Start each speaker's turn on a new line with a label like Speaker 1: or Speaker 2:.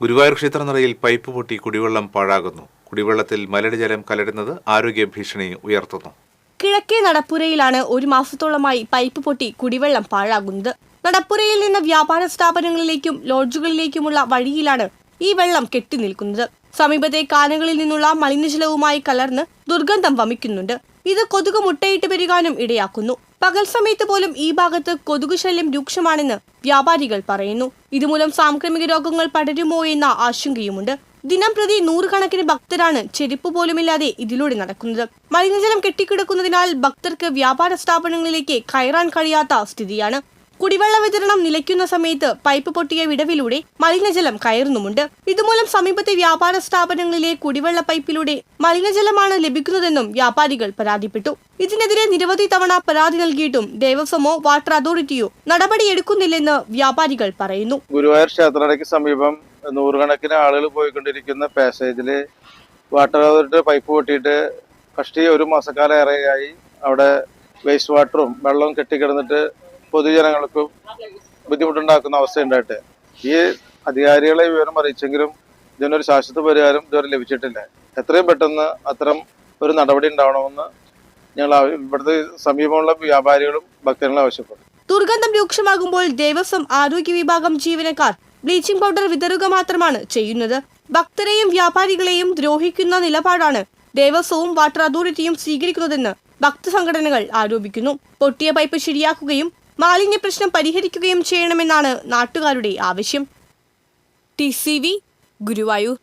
Speaker 1: Guruvayur ക്ഷേത്രനിറയിൽ pipe പൊട്ടി കുടിവെള്ളം പാഴാകുന്നു. കുടിവെള്ളത്തിൽ മലിനജലം കലരുന്നത് ആരോഗ്യ ഭീഷണി ഉയർത്തുന്നു.
Speaker 2: കിഴക്കേ നടപ്പുരയിലാണ് ഒരു മാസത്തോളമായി പൈപ്പ് പൊട്ടി കുടിവെള്ളം പാഴാകുന്നത്. നടപ്പുരയിൽ നിന്ന് വ്യാപാര സ്ഥാപനങ്ങളിലേക്കും ലോഡ്ജുകളിലേക്കുമുള്ള വഴിയിലാണ് ഈ വെള്ളം കെട്ടിനിൽക്കുന്നത് സമീപത്തെ കാനകളിൽ നിന്നുള്ള മലിനജലവുമായി കലർന്ന് ദുർഗന്ധം വമിക്കുന്നുണ്ട്. ഇത് കൊതുക് മുട്ടയിട്ട് പെരുകാനും ഇടയാക്കുന്നു. പകൽ സമയത്ത് പോലും ഈ ഭാഗത്ത് കൊതുക് ശല്യം രൂക്ഷമാണെന്ന് വ്യാപാരികൾ പറയുന്നു. ഇതുമൂലം സാംക്രമിക രോഗങ്ങൾ പടരുമോ എന്ന ആശങ്കയുമുണ്ട്. ദിനം പ്രതി നൂറുകണക്കിന് ഭക്തരാണ് ചെരുപ്പ് പോലുമില്ലാതെ ഇതിലൂടെ നടക്കുന്നത്. മലിനജലം കെട്ടിക്കിടക്കുന്നതിനാൽ ഭക്തർക്ക് വ്യാപാര സ്ഥാപനങ്ങളിലേക്ക് കയറാൻ കഴിയാത്ത സ്ഥിതിയാണ്. കുടിവെള്ള വിതരണം നിലയ്ക്കുന്ന സമയത്ത് പൈപ്പ് പൊട്ടിയ വിടവിലൂടെ മലിനജലം കയറുന്നുമുണ്ട്. ഇതുമൂലം സമീപത്തെ വ്യാപാര സ്ഥാപനങ്ങളിലെ കുടിവെള്ള പൈപ്പിലൂടെ മലിനജലമാണ് ലഭിക്കുന്നതെന്നും വ്യാപാരികൾ പരാതിപ്പെട്ടു. ഇതിനെതിരെ നിരവധി തവണ പരാതി നൽകിയിട്ടും ദേവസ്വമോ വാട്ടർ അതോറിറ്റിയോ നടപടിയെടുക്കുന്നില്ലെന്ന് വ്യാപാരികൾ പറയുന്നു.
Speaker 3: ഗുരുവായൂർ ക്ഷേത്രനടയ്ക്ക് സമീപം നൂറുകണക്കിന് ആളുകൾ പോയിക്കൊണ്ടിരിക്കുന്ന പാസേജിൽ വാട്ടർ അതോറിറ്റി പൈപ്പ് പൊട്ടിയിട്ട് ഫസ്റ്റ് ഒരു മാസക്കാലം ഏറെയായി അവിടെ വേസ്റ്റ് വാട്ടറും വെള്ളവും കെട്ടിക്കിടന്നിട്ട് പൊതുജനങ്ങൾക്ക് ബുദ്ധിമുട്ടുണ്ടാക്കുന്ന അവസ്ഥയുണ്ടായിട്ട്. ഈ അധികാരികളെ വിവരം അറിയിച്ചെങ്കിലും ഇതിനൊരു ശാശ്വത പരിഹാരം ഇതുവരെ ലഭിച്ചിട്ടില്ല. എത്രയും പെട്ടെന്ന് അത്തരം ഒരു നടപടി ഉണ്ടാവണമെന്ന് ഞങ്ങൾ ഇവിടുത്തെ സമീപമുള്ള വ്യാപാരികളും ഭക്തരങ്ങളും ആവശ്യപ്പെട്ടു.
Speaker 2: ദുർഗന്ധം രൂക്ഷമാകുമ്പോൾ ദേവസ്വം ആരോഗ്യ വിഭാഗം ജീവനക്കാർ ബ്ലീച്ചിംഗ് പൗഡർ വിതറുക മാത്രമാണ് ചെയ്യുന്നത്. ഭക്തരെയും വ്യാപാരികളെയും ദ്രോഹിക്കുന്ന നിലപാടാണ് ദേവസ്വവും വാട്ടർ അതോറിറ്റിയും സ്വീകരിക്കുന്നതെന്ന് ഭക്തസംഘടനകൾ ആരോപിക്കുന്നു. പൊട്ടിയ പൈപ്പ് ശരിയാക്കുകയും മാലിന്യ പ്രശ്നം പരിഹരിക്കുകയും ചെയ്യണമെന്നാണ് നാട്ടുകാരുടെ ആവശ്യം. T C V Guruvayur.